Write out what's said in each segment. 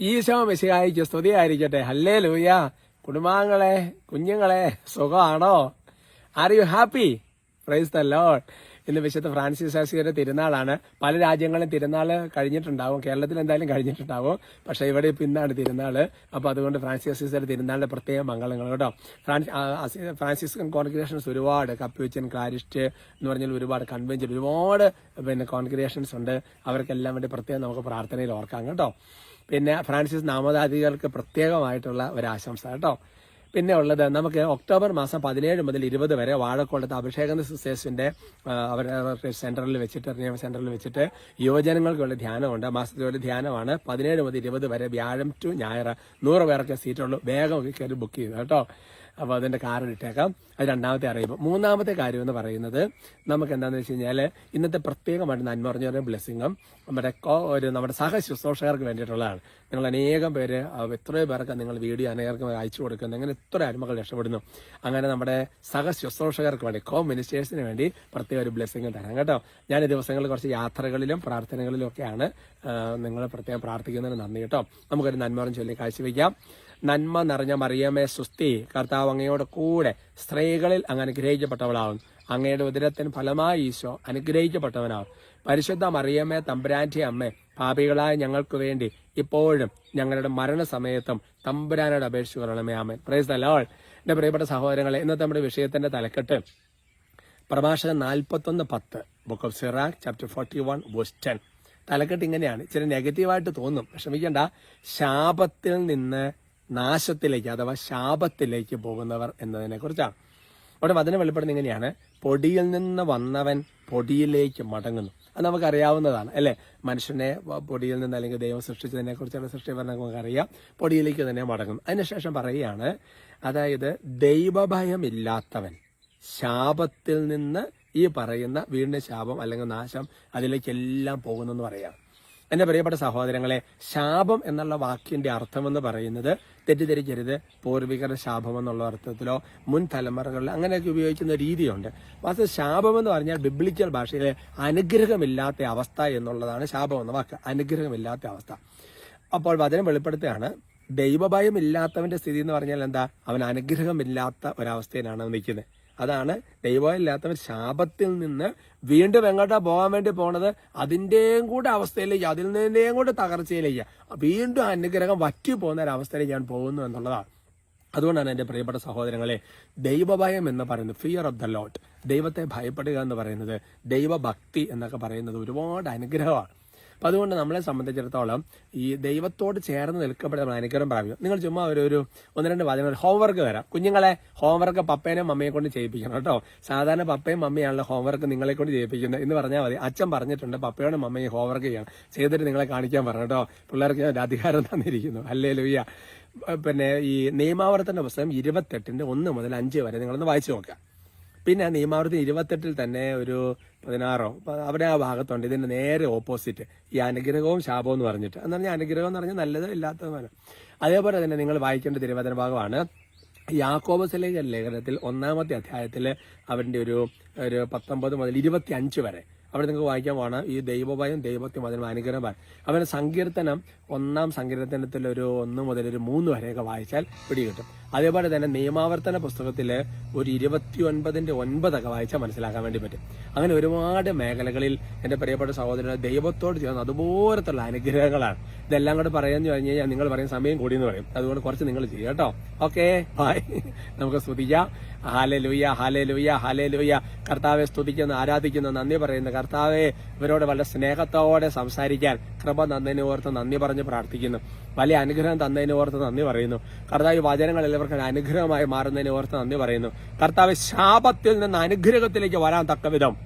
ഈശോ മിശിഹായിക്ക് സ്തുതിയായിരിക്കട്ടെ. ഹല്ലേ ലൂയ കുടുംബാംഗങ്ങളെ കുഞ്ഞുങ്ങളെ സുഖമാണോ? Are you happy praise the lord ഇന്ന് വിശുദ്ധ ഫ്രാൻസിസ് ആസിയുടെ തിരുനാളാണ്. പല രാജ്യങ്ങളിലും തിരുനാൾ കഴിഞ്ഞിട്ടുണ്ടാവും. കേരളത്തിൽ എന്തായാലും കഴിഞ്ഞിട്ടുണ്ടാവും. പക്ഷെ ഇവിടെ ഇപ്പം ഇന്നാണ് തിരുനാൾ. അപ്പോൾ അതുകൊണ്ട് ഫ്രാൻസിസ് ആസിയുടെ തിരുനാളിന്റെ പ്രത്യേക മംഗളങ്ങൾ കേട്ടോ. ഫ്രാൻസ് ഫ്രാൻസിസ്കൻ കോൺഗ്രിഗേഷൻസ് ഒരുപാട് കപ്യൂച്ചൻ ക്ലാരിസ്റ്റ് എന്ന് പറഞ്ഞാൽ ഒരുപാട് കൺവെൻഷൻ ഒരുപാട് പിന്നെ കോൺഗ്രിഗേഷൻസ് ഉണ്ട്. അവർക്കെല്ലാം വേണ്ടി പ്രത്യേകം നമുക്ക് പ്രാർത്ഥനയിൽ ഓർക്കാം കേട്ടോ. പിന്നെ ഫ്രാൻസിസ് നാമധാരികൾക്ക് പ്രത്യേകമായിട്ടുള്ള ഒരു ആശംസ കേട്ടോ. പിന്നെ ഉള്ളത് നമുക്ക് ഒക്ടോബർ മാസം പതിനേഴ് മുതൽ ഇരുപത് വരെ വാഴക്കോളത്ത് അഭിഷേക സിസ്റ്റേഴ്സിന്റെ അവരുടെ സെന്ററിൽ വെച്ചിട്ട് നിയമ സെന്ററിൽ വെച്ചിട്ട് യുവജനങ്ങൾക്കുള്ള ധ്യാനമുണ്ട്. മാസത്തിൽ ഒരു ധ്യാനമാണ്. പതിനേഴ് മുതൽ ഇരുപത് വരെ വ്യാഴം ടു ഞായർ നൂറ് പേർക്ക് സീറ്റുള്ളൂ. വേഗം കയറി ബുക്ക് ചെയ്തു കേട്ടോ. അപ്പോൾ അതിന്റെ കാർഡ് ഇട്ടേക്കാം. അത് രണ്ടാമത്തെ അറിയിപ്പ്. മൂന്നാമത്തെ കാര്യം എന്ന് പറയുന്നത് നമുക്ക് എന്താണെന്ന് വെച്ച് കഴിഞ്ഞാൽ ഇന്നത്തെ പ്രത്യേകമായിട്ട് നന്മ പറഞ്ഞ ബ്ലെസ്സിങ്ങും നമ്മുടെ ഒരു നമ്മുടെ സഹ ശുശ്രൂഷകർക്ക് വേണ്ടിയിട്ടുള്ളതാണ്. നിങ്ങൾ അനേകം പേര് എത്രയോ പേർക്ക് നിങ്ങൾ വീഡിയോ അനേകർക്ക് അയച്ചു കൊടുക്കുന്നു. അങ്ങനെ എത്ര അരുമകൾ രക്ഷപ്പെടുന്നു. അങ്ങനെ നമ്മുടെ സഹ ശുശ്രൂഷകർക്ക് വേണ്ടി കോ മിനിസ്റ്റേഴ്സിന് വേണ്ടി പ്രത്യേക ഒരു ബ്ലെസ്സിങ് തരാം കേട്ടോ. ഞാൻ ഈ ദിവസങ്ങളിൽ കുറച്ച് യാത്രകളിലും പ്രാർത്ഥനകളിലും ഒക്കെയാണ് നിങ്ങൾ പ്രത്യേകം പ്രാർത്ഥിക്കുന്നതിന് നന്ദി കേട്ടോ. നമുക്കൊരു നന്മ പറഞ്ഞ് ചൊല്ലി കാഴ്ചവെക്കാം നന്മ നിറഞ്ഞ മറിയമേ സുസ്തി കർത്താവ് അങ്ങയോട് കൂടെ സ്ത്രീകളിൽ അങ്ങ് അനുഗ്രഹിക്കപ്പെട്ടവളാവും അങ്ങയുടെ ഉദരത്തിന് ഫലമായി ഈശോ അനുഗ്രഹിക്കപ്പെട്ടവനാവും പരിശുദ്ധ മറിയമ്മേ തമ്പുരാന്റെ അമ്മേ പാപികളായ ഞങ്ങൾക്ക് വേണ്ടി ഇപ്പോഴും ഞങ്ങളുടെ മരണസമയത്തും തമ്പുരാനോട് അപേക്ഷിച്ചു ആമൻ. പ്രൈസ് ദ ലോർഡ് എന്റെ പ്രിയപ്പെട്ട സഹോദരങ്ങളെ ഇന്നത്തെ നമ്മുടെ വിഷയത്തിന്റെ തലക്കെട്ട് പ്രഭാഷകൻ നാൽപ്പത്തൊന്ന് പത്ത് book of Sirach chapter forty one verse തലക്കെട്ട് ഇങ്ങനെയാണ്. ഇച്ചിരി നെഗറ്റീവായിട്ട് തോന്നും. വിഷമിക്കണ്ട. ശാപത്തിൽ നിന്ന് നാശത്തിലേക്ക് അഥവാ ശാപത്തിലേക്ക് പോകുന്നവർ എന്നതിനെ കുറിച്ചാണ് അവിടെ വചനം വെളിപ്പെടുന്ന ഇങ്ങനെയാണ്. പൊടിയിൽ നിന്ന് വന്നവൻ പൊടിയിലേക്ക് മടങ്ങുന്നു. അത് നമുക്കറിയാവുന്നതാണ് അല്ലെ? മനുഷ്യനെ പൊടിയിൽ നിന്ന് അല്ലെങ്കിൽ ദൈവം സൃഷ്ടിച്ചതിനെ കുറിച്ചുള്ള സൃഷ്ടിപരം നമുക്കറിയാം. പൊടിയിലേക്ക് തന്നെ മടങ്ങും അതിനുശേഷം പറയുകയാണ് അതായത് ദൈവഭയമില്ലാത്തവൻ ശാപത്തിൽ നിന്ന് ഈ പറയുന്ന വീടിന്റെ ശാപം അല്ലെങ്കിൽ നാശം അതിലേക്കെല്ലാം പോകുന്നെന്ന് പറയാം എന്റെ പ്രിയപ്പെട്ട സഹോദരങ്ങളെ ശാപം എന്നുള്ള വാക്കിന്റെ അർത്ഥമെന്ന് പറയുന്നത് തെറ്റിദ്ധരിക്കരുത് പൂർവികരുടെ ശാപം എന്നുള്ള അർത്ഥത്തിലോ മുൻ തലമുറകളിൽ അങ്ങനെയൊക്കെ ഉപയോഗിക്കുന്ന രീതിയുണ്ട്. വാസ്തു ശാപം എന്ന് പറഞ്ഞാൽ ബിബ്ലിക്കൽ ഭാഷയിലെ അനുഗ്രഹമില്ലാത്ത അവസ്ഥ എന്നുള്ളതാണ് ശാപം എന്ന വാക്ക് അനുഗ്രഹമില്ലാത്ത അവസ്ഥ. അപ്പോൾ വചനം വെളിപ്പെടുത്തുകയാണ് ദൈവഭയം ഇല്ലാത്തവന്റെ സ്ഥിതി എന്ന് പറഞ്ഞാൽ എന്താ? അവൻ അനുഗ്രഹമില്ലാത്ത ഒരവസ്ഥയിലാണ് നിൽക്കുന്നത്. അതാണ് ദൈവമില്ലാത്തവൻ ശാപത്തിൽ നിന്ന് വീണ്ടും എങ്ങോട്ടാ പോകാൻ വേണ്ടി പോണത്? അതിന്റെയും കൂടെ അവസ്ഥയിലേക്ക് അതിൽ നിന്നേയും കൂടെ തകർച്ചയിലേക്ക്. വീണ്ടും അനുഗ്രഹം വറ്റി പോകുന്ന ഒരു അവസ്ഥയിലേക്ക് ഞാൻ പോകുന്നു എന്നുള്ളതാണ്. അതുകൊണ്ടാണ് എന്റെ പ്രിയപ്പെട്ട സഹോദരങ്ങളെ ദൈവഭയം എന്ന് പറയുന്നത് ഫിയർ ഓഫ് ദ ലോട്ട് ദൈവത്തെ ഭയപ്പെടുക എന്ന് പറയുന്നത് ദൈവഭക്തി എന്നൊക്കെ പറയുന്നത് ഒരുപാട് അനുഗ്രഹമാണ്. അപ്പം അതുകൊണ്ട് നമ്മളെ സംബന്ധിച്ചിടത്തോളം ഈ ദൈവത്തോട് ചേർന്ന് നിൽക്കപ്പെടുന്ന അനുഗ്രഹം പ്രാപിക്കും. നിങ്ങൾ ചുമ്മാ ഒരു ഒരു ഒന്ന് രണ്ട് വാചകങ്ങൾ ഹോംവർക്ക് തരാം. കുഞ്ഞുങ്ങളെ ഹോംവർക്ക് പപ്പേനെ മമ്മയെ കൊണ്ട് ചെയ്യിപ്പിക്കണം കേട്ടോ. സാധാരണ പപ്പയും മമ്മിയാണല്ലോ ഹോംവർക്ക് നിങ്ങളെ കൊണ്ട് ചെയ്യിപ്പിക്കുന്നത്. എന്ന് പറഞ്ഞാൽ മതി. അച്ഛൻ പറഞ്ഞിട്ടുണ്ട് പപ്പയോടും മമ്മയും ഹോംവർക്ക് ചെയ്യണം. ചെയ്തിട്ട് നിങ്ങളെ കാണിക്കാൻ പറഞ്ഞു കേട്ടോ. പിള്ളേർക്ക് ഞാൻ അധികാരം തന്നിരിക്കുന്നു. അല്ലേ ലുയ്യ പിന്നെ ഈ നിയമാവർത്തന പുസ്തകം ഇരുപത്തെട്ടിന്റെ ഒന്ന് മുതൽ അഞ്ച് വരെ നിങ്ങളൊന്ന് വായിച്ചു നോക്കാം പിന്നെ നിയമാവൃത്തി ഇരുപത്തെട്ടിൽ തന്നെ ഒരു പതിനാറോ അവിടെ ആ ഭാഗത്തുണ്ട്. ഇതിന്റെ നേരെ ഓപ്പോസിറ്റ് ഈ അനുഗ്രഹവും ശാപവും എന്ന് പറഞ്ഞിട്ട്. എന്ന് പറഞ്ഞാൽ അനുഗ്രഹം എന്ന് പറഞ്ഞാൽ നല്ലത് ഇല്ലാത്തതുമാണ് അതേപോലെ തന്നെ നിങ്ങൾ വായിക്കേണ്ട തിരുവചന ഭാഗമാണ്. യാക്കോബസിലേക്ക് ലേഖനത്തിൽ ഒന്നാമത്തെ അധ്യായത്തിൽ അവന്റെ ഒരു ഒരു പത്തൊമ്പത് മുതൽ ഇരുപത്തി അഞ്ച് വരെ. അവിടെ നിങ്ങൾക്ക് വായിക്കാൻ പോകണം. ഈ ദൈവഭയം ദൈവത്വം അതിന് അനുഗ്രഹമാണ് അവരുടെ സങ്കീർത്തനം ഒന്നാം സങ്കീർത്തനത്തിൽ ഒരു ഒന്ന് മുതൽ ഒരു മൂന്ന് വരെയൊക്കെ വായിച്ചാൽ പിടികിട്ടും. അതേപോലെ തന്നെ നിയമാവർത്തന പുസ്തകത്തിൽ ഒരു ഇരുപത്തി ഒൻപതിന്റെ ഒൻപതൊക്കെ വായിച്ചാൽ മനസ്സിലാക്കാൻ വേണ്ടി പറ്റും. അങ്ങനെ ഒരുപാട് മേഖലകളിൽ എന്റെ പ്രിയപ്പെട്ട സഹോദരൻ ദൈവത്തോട് ചേർന്ന് അതുപോലത്തുള്ള അനുഗ്രഹങ്ങളാണ്. ഇതെല്ലാം കൂടെ പറയാന്ന് പറഞ്ഞു കഴിഞ്ഞാൽ നിങ്ങൾ പറയും സമയം കൂടി എന്ന് പറയും. അതുകൊണ്ട് കുറച്ച് നിങ്ങൾ ചെയ്യുക കേട്ടോ. ഓക്കെ ബായ് നമുക്ക് സ്തുതിക്കാം. ഹാലെ ലൂയ ഹാലെ ലൂയ ഹാലെ ലൂയ കർത്താവെ സ്തുതിക്കുന്നു ആരാധിക്കുന്നു നന്ദി പറയുന്നു. കർത്താവെ ഇവരോട് വളരെ സ്നേഹത്തോടെ സംസാരിക്കാൻ കൃപ നന്ദിനെ ഓർത്ത് നന്ദി പറഞ്ഞ് പ്രാർത്ഥിക്കുന്നു. വലിയ അനുഗ്രഹം തന്നതിനെ ഓർത്ത് നന്ദി പറയുന്നു. കർത്താവ് ഈ എല്ലാവർക്കും അനുഗ്രഹമായി മാറുന്നതിനെ ഓർത്ത് നന്ദി പറയുന്നു. കർത്താവ് ശാപത്തിൽ നിന്ന് അനുഗ്രഹത്തിലേക്ക് വരാൻ തക്ക വിധം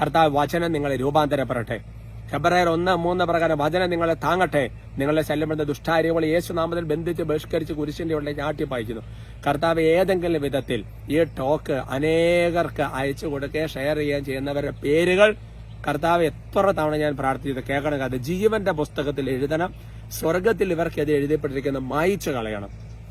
കർത്താവ് വചനം നിങ്ങളെ രൂപാന്തരപ്പെടട്ടെ. ഫെബ്രുവരി ഒന്ന് മൂന്ന് പ്രകാരം വചനം നിങ്ങളെ താങ്ങട്ടെ. നിങ്ങളെ ശല്യപ്പെടുന്ന യേശു യേശുനാമത്തിൽ ബന്ധിച്ച് ബഹിഷ്കരിച്ച് കുരിശിന്റെ ഉള്ളിലേക്ക് ആട്ടിപ്പായിക്കുന്നു കർത്താവ് ഏതെങ്കിലും വിധത്തിൽ ഈ ടോക്ക് അനേകർക്ക് അയച്ചു കൊടുക്കുകയും ഷെയർ ചെയ്യുകയും ചെയ്യുന്നവരുടെ പേരുകൾ കർത്താവ് എത്ര തവണ ഞാൻ പ്രാർത്ഥിച്ചത് കേൾക്കണം. അത് ജീവന്റെ പുസ്തകത്തിൽ എഴുതണം. സ്വർഗത്തിൽ ഇവർക്കെതിരെ എഴുതപ്പെട്ടിരിക്കുന്ന മായിച്ചു കളയണം.